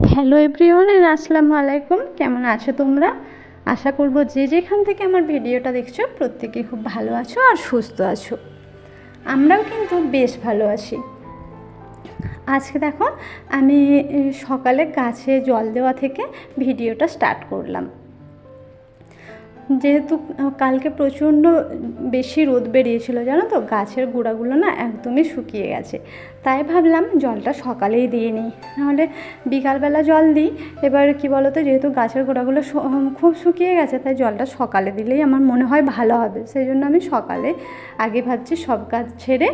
Hello everyone আসসালামু আলাইকুম কেমন আছো তোমরা? আশা করব যে যেখান থেকে আমার ভিডিওটা দেখছ, প্রত্যেকে খুব ভালো আছো আর সুস্থ আছো। আমরাও কিন্তু বেশ ভালো আছি। আজকে দেখো, আমি সকালে গাছে জল দেওয়া থেকে ভিডিওটা স্টার্ট করলাম। যেহেতু কালকে প্রচণ্ড বেশি রোদ বেরিয়েছিল, জানো তো? গাছের গোড়াগুলো না একদমই শুকিয়ে গেছে। তাই ভাবলাম জলটা সকালেই দিয়ে নিই। নাহলে বিকালবেলা জল দিই। এবার কি বলো তো যেহেতু গাছের গোড়াগুলো খুব শুকিয়ে গেছে, তাই জলটা সকালে দিলেই আমার মনে হয় ভালো হবে। সেই জন্য আমি সকালে আগে ভাবছি সব গাছ ছেড়ে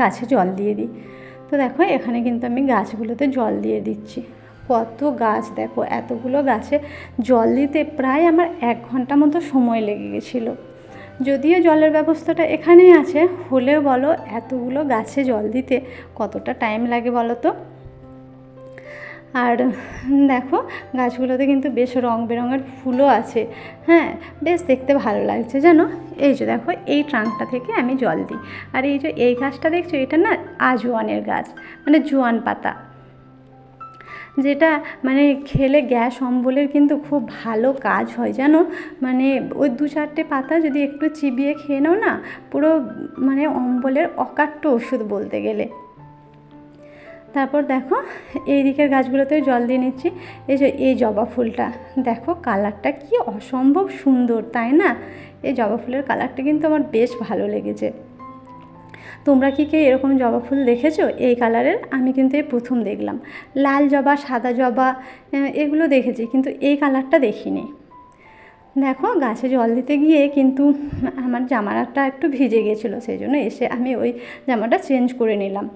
গাছে জল দিয়ে দিই। তো দেখো, এখানে কিন্তু আমি গাছগুলোতে জল দিয়ে দিচ্ছি। কত গাছ দেখো, এতগুলো গাছে জল দিতে প্রায় আমার এক ঘণ্টা মতো সময় লেগে গেছিল। যদিও জলের ব্যবস্থাটা এখানেই আছে, হলেও বলো এতগুলো গাছে জল দিতে কতটা টাইম লাগে বলো তো? আর দেখো, গাছগুলোতে কিন্তু বেশ রং বেরঙের ফুলও আছে। হ্যাঁ বেশ দেখতে ভালো লাগছে জানো? এই যে দেখো, এই ট্রাঙ্কটা থেকে আমি জল দিই। আর এই যে এই গাছটা দেখছ, এটা না আজওয়ানের গাছ মানে জোয়ান পাতা। যেটা মানে খেলে গ্যাস অম্বলের কিন্তু খুব ভালো কাজ হয়, জানো? মানে ওই দু চারটে পাতা যদি একটু চিবিয়ে খেয়ে নাও না, পুরো মানে অম্বলের অকাট্য ওষুধ বলতে গেলে। তারপর দেখো, এই দিকের গাছগুলোতেও জল দিয়ে নিচ্ছি। এই যে, এই জবা ফুলটা, দেখো কালারটা কি অসম্ভব সুন্দর, তাই না? এই জবা ফুলের কালারটা কিন্তু আমার বেশ ভালো লেগেছে। তোমরা কি কেউ এরকম জবা ফুল দেখেছ? এই কালারের? আমি কিন্তু এই প্রথম দেখলাম। লাল জবা, সাদা জবা এগুলো দেখেছি, কিন্তু এই কালারটা দেখিনি। দেখো, গাছে জল দিতে গিয়ে কিন্তু আমার জামাটা একটু ভিজে গেছিল, সেই জন্য এসে আমি ওই জামাটা চেঞ্জ করে নিলাম।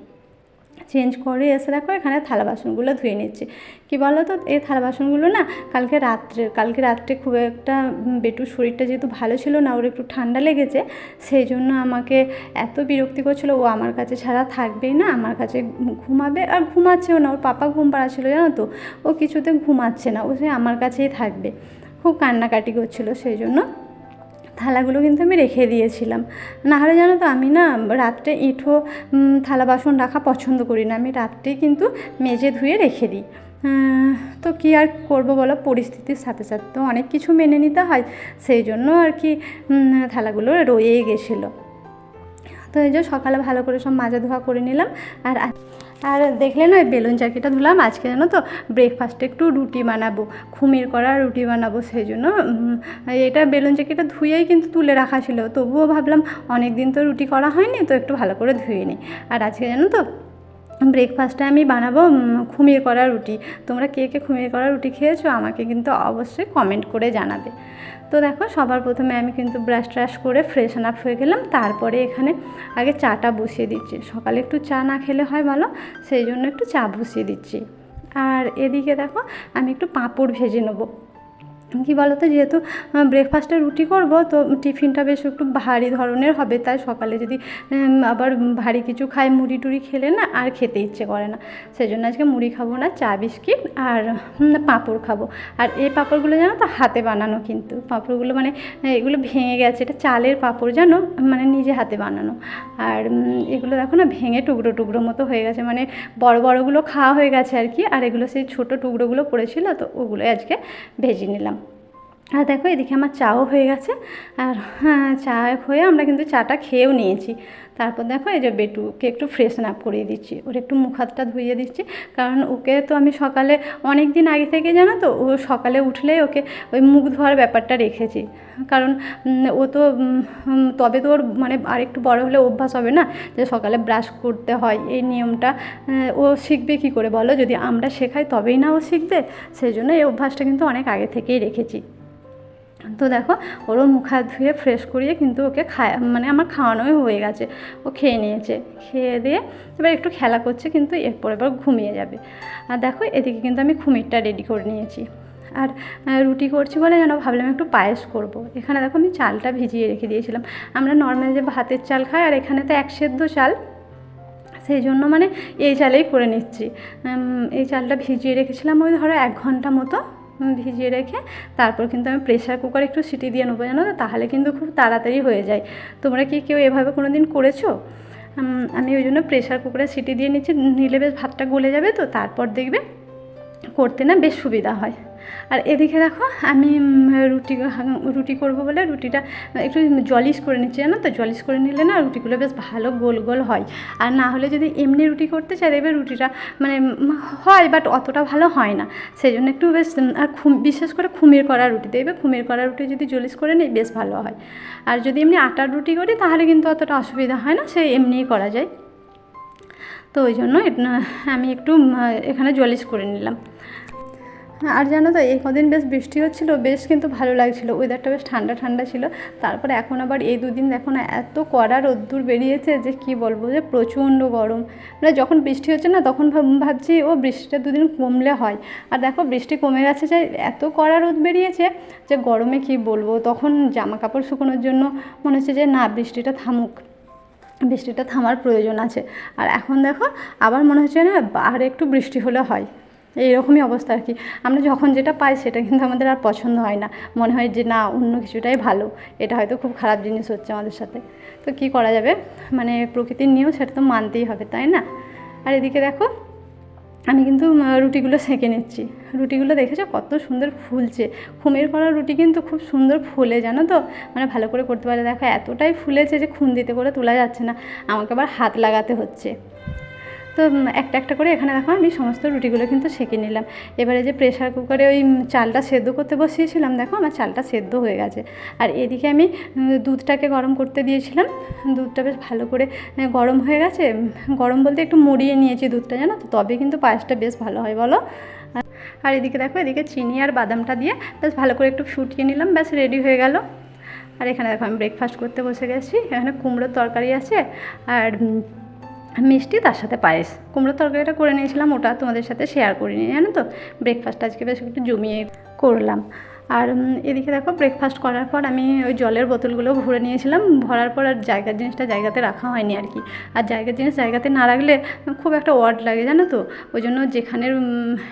চেঞ্জ করে এসে দেখো এখানে থালা বাসনগুলো ধুয়ে নিচ্ছি। কি বলো তো এই থালা বাসনগুলো না কালকে রাত্রে কালকে রাত্রে খুব একটা বেটুর শরীরটা যেহেতু ভালো ছিল না, ওর একটু ঠান্ডা লেগেছে, সেই জন্য আমাকে এত বিরক্তি করছিল, ও আমার কাছে ছাড়া থাকবেই না, আমার কাছে ঘুমাবে, আর ঘুমাচ্ছেও না, ওর পাপা ঘুম পাড়াচ্ছিল, জানো তো? ও কিছুতে ঘুমাচ্ছে না, ও সে আমার কাছেই থাকবে। খুব কান্নাকাটি করছিল, সেই জন্য থালাগুলো কিন্তু আমি রেখে দিয়েছিলাম। নাহলে জানো তো আমি না রাত্রে এঁঠো থালা বাসন রাখা পছন্দ করি না। আমি রাত্রেই কিন্তু মেজে ধুয়ে রেখে দিই। তো কী আর করব বলো? পরিস্থিতির সাথে সাথে তো অনেক কিছু মেনে নিতে হয়। সেই জন্য আর কি থালাগুলো রয়েই গেছিল। তো এই যে সকালে ভালো করে সব মাজা ধোয়া করে নিলাম। আর আর দেখলে না বেলুন চাকিটা ধুলাম, আজকে জানো তো ব্রেকফাস্টে একটু রুটি বানাবো, খুমির করা রুটি বানাবো, সেই জন্য এটা বেলুন চাকিটা ধুয়েই কিন্তু তুলে রাখা ছিল, তবুও ভাবলাম অনেক দিন তো রুটি করা হয়নি, তো একটু ভালো করে ধুয়ে নিই। আর আজকে জানো তো ব্রেকফাস্টে আমি বানাবো খুমির করা রুটি, তোমরা কে কে খুমির করা রুটি খেয়েছো আমাকে কিন্তু অবশ্যই কমেন্ট করে জানাবে। তো দেখো, সবার প্রথমে আমি কিন্তু ব্রাশ ট্রাশ করে ফ্রেশ আপ হয়ে গেলাম। তারপরে এখানে আগে চাটা বসিয়ে দিচ্ছি। সকালে একটু চা না খেলে হয় ভালো, সেই জন্য একটু চা বসিয়ে দিচ্ছি। আর এদিকে দেখো, আমি একটু পাঁপড় ভেজে নেব। কী বলতো, যেহেতু ব্রেকফাস্টে রুটি করব, তো টিফিনটা বেশ একটু ভারী ধরনের হবে। তাই সকালে যদি আবার ভারী কিছু খাই, মুড়ি টুড়ি খেলে না আর খেতে ইচ্ছে করে না। সেই জন্য আজকে মুড়ি খাব না, চা, বিস্কিট আর পাঁপড় খাব। আর এই পাঁপড়গুলো জানো তো, হাতে বানানো কিন্তু। পাঁপড়গুলো মানে এগুলো ভেঙে গেছে। এটা চালের পাঁপড় জানো মানে নিজে হাতে বানানো। আর এগুলো দেখো না, ভেঙে টুকরো টুকরো মতো হয়ে গেছে। মানে বড় বড়গুলো খাওয়া হয়ে গেছে আর কি। আর এগুলো সেই ছোটো টুকরোগুলো পড়েছিল, তো ওগুলোই আজকে ভেজে নিলাম। আর দেখো এদিকে আমার চাও হয়ে গেছে। আর হ্যাঁ চা হয়ে আমরা কিন্তু চাটা খেয়েও নিয়েছি। তারপর দেখো এই যে বেটুকে একটু ফ্রেশন আপ করিয়ে দিচ্ছি। ওর একটু মুখ হাতটা ধুইয়ে দিচ্ছি। কারণ ওকে তো আমি সকালে অনেক দিন আগে থেকে জানো তো, ও সকালে উঠলেই ওকে ওই মুখ ধোয়ার ব্যাপারটা রেখেছি। কারণ ও তো তবে তো ওর মানে আরেকটু বড় হলে অভ্যাস হবে না যে সকালে ব্রাশ করতে হয়। এই নিয়মটা ও শিখবে কী করে বলো? যদি আমরা শেখাই তবেই না ও শিখবে। সেই জন্য এই অভ্যাসটা কিন্তু অনেক আগে থেকেই রেখেছি। তো দেখো, ওরও মুখ হাত ধুয়ে ফ্রেশ করিয়ে কিন্তু ওকে খায় মানে আমার খাওয়ানোই হয়ে গেছে। ও খেয়ে নিয়েছে। খেয়ে দিয়ে এবার একটু খেলা করছে কিন্তু এরপর এবার ঘুমিয়ে যাবে। আর দেখো, এদিকে কিন্তু আমি খুমিরটা রেডি করে নিয়েছি। আর রুটি করছি বলে যেন ভাবলাম একটু পায়েস করব। এখানে দেখো আমি চালটা ভিজিয়ে রেখে দিয়েছিলাম। আমরা নর্মাল যে ভাতের চাল খাই আর এখানে তো এক সেদ্ধ চাল, সেই জন্য মানে এই চালেই করে নিচ্ছি। এই চালটা ভিজিয়ে রেখেছিলাম ওই ধরো এক ঘণ্টা মতো। ভিজিয়ে রেখে তারপর কিন্তু আমি প্রেশার কুকার একটু সিটি দিয়ে নেব, জানো তো? তাহলে কিন্তু খুব তাড়াতাড়ি হয়ে যায়। তোমরা কি কেউ এভাবে কোনো দিন করেছ আমি ওই জন্য প্রেশার কুকারে সিটি দিয়ে নিচ্ছি, নিলে বেশ ভাতটা গলে যাবে তো, তারপর দেখবে করতে না বেশ সুবিধা হয়। আর এদিকে দেখো, আমি রুটি রুটি করব বলে রুটিটা, একটু জলিস করে নিচ্ছি জানো তো? জলিস করে নিলে না রুটিগুলো বেশ ভালো গোল গোল হয়। আর না হলে যদি এমনি রুটি করতে চাই, দেখবে রুটিটা মানে হয় বাট অতটা ভালো হয় না। সেই জন্য একটু বেশ আর খুম, বিশেষ করে খুমির করা রুটি, দেখবে খুমির করা রুটি যদি জলিস করে নিই, বেশ ভালো হয়। আর যদি এমনি আটার রুটি করি, তাহলে কিন্তু অতটা অসুবিধা হয় না, সে এমনিই করা যায়। তো ওই জন্য আমি একটু এখানে জলিস করে নিলাম। আর জানো তো এই কদিন বেশ বৃষ্টি হচ্ছিল বেশ কিন্তু ভালো লাগছিল। ওয়েদারটা বেশ ঠান্ডা ঠান্ডা ছিল। তারপরে এখন আবার এই দুদিন দেখো না, এত কড়া রোদ্দুর বেরিয়েছে যে কি বলব যে প্রচণ্ড গরম। মানে যখন বৃষ্টি হচ্ছে না, তখন ভাব- ভাবছি, ও বৃষ্টিটা দুদিন কমলে হয়। আর দেখো, বৃষ্টি কমে গেছে যে এত কড়া রোদ বেরিয়েছে যে গরমে কি বলব? তখন জামা কাপড় শুকোনোর জন্য মনে হচ্ছে যে না, বৃষ্টিটা থামুক। বৃষ্টিটা থামার প্রয়োজন আছে। আর এখন দেখো, আবার মনে হচ্ছে না, আর একটু বৃষ্টি হলে হয়। এইরকমই অবস্থা আর কি। আমরা যখন যেটা পাই সেটা কিন্তু আমাদের আর পছন্দ হয় না। মনে হয় যে না, অন্য কিছুটাই ভালো। এটা হয়তো খুব খারাপ জিনিস হচ্ছে আমাদের সাথে। তো কি করা যাবে? মানে প্রকৃতির নিয়েও সেটা তো মানতেই হবে, তাই না? আর এদিকে দেখো, আমি কিন্তু রুটিগুলো সেঁকে নিচ্ছি। রুটিগুলো দেখেছ? কত সুন্দর ফুলছে। খুমের করা রুটি কিন্তু খুব সুন্দর ফুলে, জানো তো? মানে ভালো করে করতে পারে দেখো, এতটাই ফুলেছে যে খুন্দিতে করে তোলা যাচ্ছে না। আমাকে আবার হাত লাগাতে হচ্ছে। তো একটা একটা করে এখানে দেখো আমি সমস্ত রুটিগুলো কিন্তু সেঁকে নিলাম। এবারে যে প্রেশার কুকারে ওই চালটা সেদ্ধ করতে বসিয়েছিলাম, দেখো আমার চালটা সেদ্ধ হয়ে গেছে। আর এদিকে আমি দুধটাকে গরম করতে দিয়েছিলাম। দুধটা বেশ ভালো করে গরম হয়ে গেছে। গরম বলতে একটু মরিয়ে নিয়েছি দুধটা, জানো তো? তবে কিন্তু পায়েসটা বেশ ভালো হয়, বলো? আর- এদিকে দেখো, এদিকে চিনি আর বাদামটা দিয়ে বেশ ভালো করে একটু ফুটিয়ে নিলাম ব্যাস রেডি হয়ে গেল। আর এখানে দেখো আমি ব্রেকফাস্ট করতে বসে গেছি। এখানে কুমড়োর তরকারি আছে। আর মিষ্টি তার সাথে পায়েস। কুমড়োর তরকারিটা করে নিয়েছিলাম, ওটা তোমাদের সাথে শেয়ার করিনি জানো তো? ব্রেকফাস্ট আজকে বেশ একটু জমিয়ে করলাম। আর এদিকে দেখো ব্রেকফাস্ট করার পর আমি ওই জলের বোতলগুলো ভরে নিয়েছিলাম। ভরার পর আর জায়গার জিনিসটা জায়গাতে রাখা হয়নি আর কি। আর জায়গার জিনিস জায়গাতে না রাখলে খুব একটা ওয়ার্ড লাগে, জানো তো? ওই জন্য যেখানে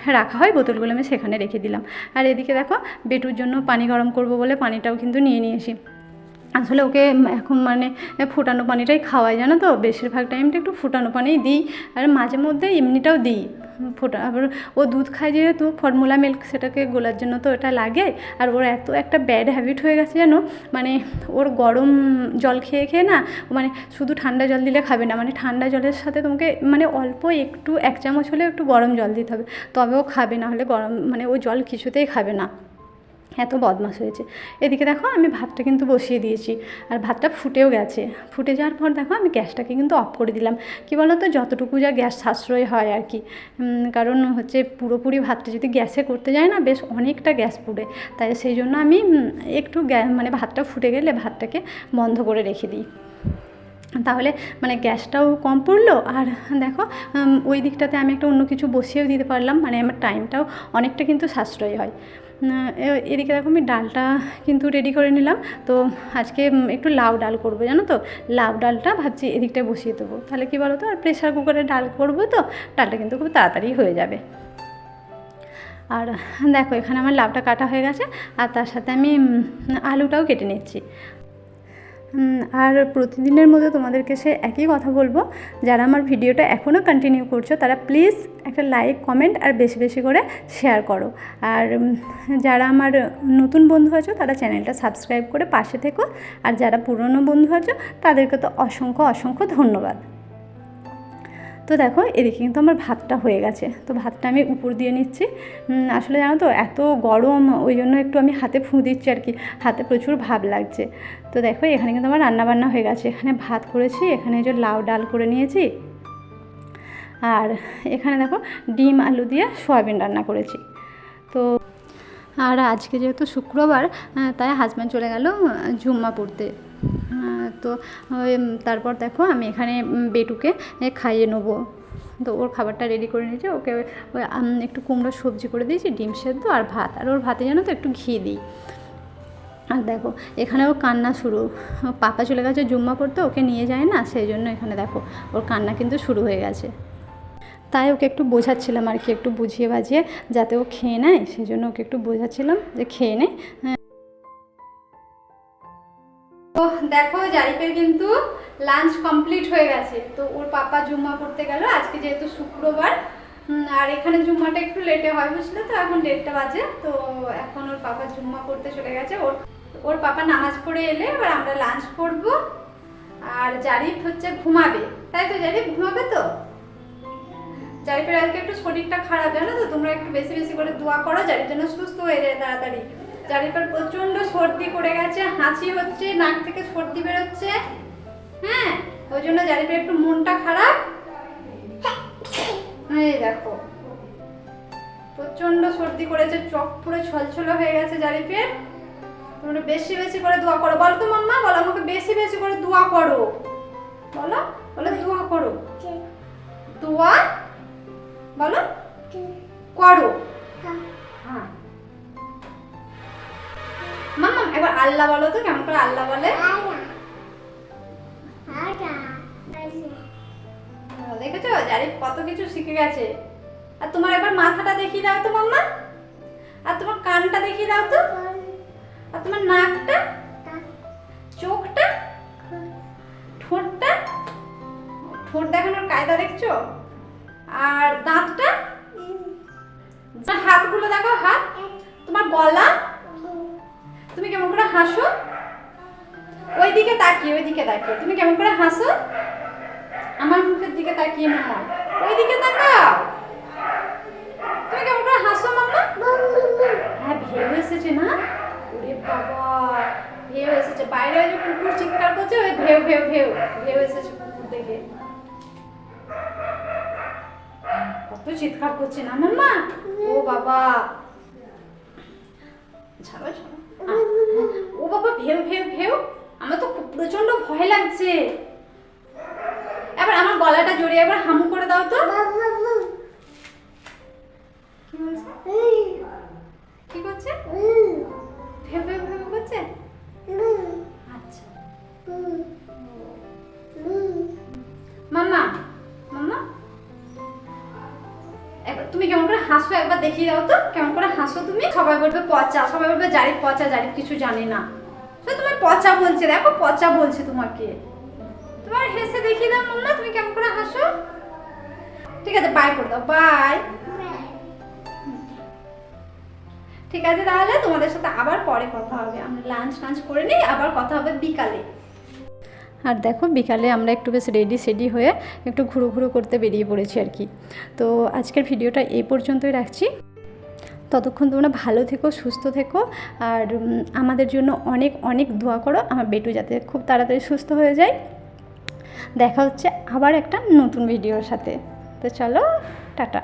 রাখা হয় বোতলগুলো আমি সেখানে রেখে দিলাম। আর এদিকে দেখো, বেটুর জন্য পানি গরম করব বলে পানিটাও কিন্তু নিয়ে নিয়েছি। আসলে ওকে এখন মানে ফুটানো পানিটাই খাওয়াই, জানো তো? বেশিরভাগ টাইমটা একটু ফুটানো পানিই দিই, আর মাঝে মধ্যে এমনিটাও দিই ফোটা। আবার ও দুধ খায় যেহেতু ফর্মুলা মিল্ক সেটাকে গোলার জন্য তো এটা লাগে, আর ওর এত একটা ব্যাড হ্যাবিট হয়ে গেছে যেন মানে ওর গরম জল খেয়ে খেয়ে না মানে শুধু ঠান্ডা জল দিলে খাবে না মানে ঠান্ডা জলের সাথে তোমাকে মানে অল্প একটু, এক চামচ হলে একটু গরম জল দিতে হবে। তবেও খাবে, না হলে গরম মানে ও জল কিছুতেই খাবে না। এত বদমাস হয়েছে। এদিকে দেখো, আমি ভাতটা কিন্তু বসিয়ে দিয়েছি। আর ভাতটা ফুটেও গেছে। ফুটে যাওয়ার পর দেখো, আমি গ্যাসটাকে কিন্তু অফ করে দিলাম। কি বলো তো যতটুকু যা গ্যাস সাশ্রয় হয় আর কি। কারণ হচ্ছে পুরোপুরি ভাতটা যদি গ্যাসে করতে যায় না, বেশ অনেকটা গ্যাস পুড়ে। তাই সেই জন্য আমি একটু মানে ভাতটা ফুটে গেলে ভাতটাকে বন্ধ করে রেখে দিই। তাহলে মানে গ্যাসটাও কম পড়ল। আর দেখো ওই দিকটাতে আমি একটা অন্য কিছু বসিয়েও দিতে পারলাম। মানে আমার টাইমটাও অনেকটা কিন্তু সাশ্রয় হয়। এদিকে দেখো আমি ডালটা কিন্তু রেডি করে নিলাম। তো আজকে একটু লাউ ডাল করব, জানো তো? লাউ ডালটা ভাবছি এদিকটা বসিয়ে দেবো। তাহলে কী বলো তো? আর প্রেশার কুকারে ডাল করব তো, ডালটা কিন্তু খুব তাড়াতাড়ি হয়ে যাবে। আর দেখো, এখানে আমার লাউটা কাটা হয়ে গেছে, আর তার সাথে আমি আলুটাও কেটে নিচ্ছি। আর প্রতিদিনের মতো তোমাদেরকে সে একই কথা বলব। যারা আমার ভিডিওটা এখনও কন্টিনিউ করছ, তারা প্লিজ একটা লাইক কমেন্ট আর বেশি বেশি করে শেয়ার করো। আর যারা আমার নতুন বন্ধু আছো, তারা চ্যানেলটা সাবস্ক্রাইব করে পাশে থেকো। আর যারা পুরনো বন্ধু আছো, তাদেরকে তো অসংখ্য অসংখ্য ধন্যবাদ। তো দেখো, এদিকে কিন্তু আমার ভাতটা হয়ে গেছে। তো ভাতটা আমি উপর দিয়ে নিচ্ছি। আসলে জানো তো, এত গরম, ওই জন্য একটু আমি হাতে ফুঁ দিচ্ছি আর কি। হাতে প্রচুর ভাব লাগছে। তো দেখো, এখানে কিন্তু আমার রান্নাবান্না হয়ে গেছে। এখানে ভাত করেছি, এখানে যে লাউ ডাল করে নিয়েছি। আর এখানে দেখো, ডিম, আলু দিয়ে সয়াবিন রান্না করেছি। তো আর আজকে যেহেতু শুক্রবার তাই হাজব্যান্ড চলে গেল জুম্মা পড়তে। তো তারপর দেখো আমি এখানে বেটুকে খাইয়ে নেব। তো ওর খাবারটা রেডি করে নিয়েছি। ওকে একটু কুমড়োর সবজি করে দিয়েছি, ডিম সেদ্ধ আর ভাত। আর ওর ভাতে জানো তো একটু ঘি দিই। আর দেখো এখানে এখানেও কান্না শুরু। পাপা চলে গেছে জুম্মা পড়তে, ওকে নিয়ে যায় না, সেই জন্য এখানে দেখো, ওর কান্না কিন্তু শুরু হয়ে গেছে। তাই ওকে একটু বোঝাচ্ছিলাম আর কি, একটু বুঝিয়ে বাজিয়ে, যাতে ও খেয়ে নেয়। সেই জন্য ওকে একটু বোঝাচ্ছিলাম যে খেয়ে নে। দেখো, জারিফের কিন্তু লাঞ্চ কমপ্লিট হয়ে গেছে। তো ওর পাপা জুম্মা পড়তে গেল। আজকে যেহেতু শুক্রবার আর এখানে জুম্মাটা একটু লেটে হয় বুঝলে তো? এখন দেড়টা বাজে। তো এখন ওর পাপা জুম্মা পড়তে চলে গেছে। ওর ওর পাপা নামাজ পড়ে এলে এবার আমরা লাঞ্চ করব। আর জারিফ হচ্ছে ঘুমাবে। তাই তো জারিফ, ঘুমাবে তো? জারিফের আজকে একটু শরীরটা খারাপ, জানো তো? তোমরা একটু বেশি বেশি করে দোয়া করো, জারিফ যেন সুস্থ হয়ে যায় তাড়াতাড়ি। জারিফের প্রচণ্ড সর্দি করে গেছে হাঁচি হচ্ছে নাক থেকে সর্দি বেরোচ্ছে। হ্যাঁ ওই জন্য জারিফের একটু মনটা খারাপ। এই দেখো প্রচণ্ড সর্দি করেছে চক পুরো ছলছল হয়ে গেছে জারিফের তোমরা বেশি বেশি করে দোয়া করো। বলো তো মাম্মা বলো আমাকে বেশি বেশি করে দোয়া করো। বলো বলো দোয়া করো। দোয়া বলো করো। একবার আল্লাহ বলো তো কেমন করে আল্লাহ বলে? দেখেছ? জারিফ কত কিছু শিখে গেছে। আর তোমার একবার মাথাটা দেখিয়ে দাও তো মাম্মা। আর তোমার কানটা দেখিয়ে দাও তো। আর তোমার নাকটা চোখটা ঠোঁটটা। ঠোঁট দেখানোর কায়দা দেখছ? আর দাঁতটা? হাতগুলো দেখো হাত। তোমার গলা? তুমি কেমন করে হাসো? ওই দিকে তাকিয়ে ওই দিকে তাকিয়ে। তুমি কেমন করে হাসো? আমার মুখের দিকে তাকিয়ে মামা ওই দিকে তাকাও। তুমি কেমন করে হাসো, মাম্মা? হ্যাঁ ভেউ এসেছে না? ওরে বাবা ভেউ এসেছে বাইরে ওই যে কুকুর চিৎকার করছে, ওই ভেউ ভেউ ভেউ ভেউ এসেছে কুকুর দেখে। কত চিৎকার করছে না, মাম্মা? ও বাবা ছাড়ো ছাড়ো। ও বাবা ভেউ ভেউ ভেউ। আমার তো প্রচণ্ড ভয় লাগছে। এবার আমার গলাটা জড়িয়ে একবার হামু করে দাও তো। কি বলছে? কি করছে? ভেউ ভেউ ভেউ করছে? আচ্ছা। মাম্মা মাম্মা। তুমি কেমন করে হাসো একবার দেখিয়ে দাও তো। কেমন করে হাসো তুমি? সবাই বলবে পচা, সবাই বলবে জারিফ পচা, জারিফ কিছু জানে না। তোমার পচা বলছে, দেখো পচা বলছে তোমাকে। তোমার হেসে দেখিয়ে দাও মাম্মা, তুমি কেমন করে হাসো? ঠিক আছে বাই করে দাও বাই ঠিক আছে তাহলে, তোমাদের সাথে আবার পরে কথা হবে। আমরা লাঞ্চ টাঞ্চ করে নিই, আবার কথা হবে বিকালে। আর দেখো বিকালে আমরা একটু বেশ রেডি সেডি হয়ে একটু ঘুরো ঘুরো করতে বেরিয়ে পড়েছি আর কি। তো আজকের ভিডিওটা এই পর্যন্তই রাখছি। ততক্ষণ তোমরা ভালো থেকো, সুস্থ থেকো আর আমাদের জন্য অনেক অনেক দোয়া করো। আমার বেটু যাতে খুব তাড়াতাড়ি সুস্থ হয়ে যায়। দেখা হচ্ছে আবার একটা নতুন ভিডিওর সাথে। তো চলো, টাটা।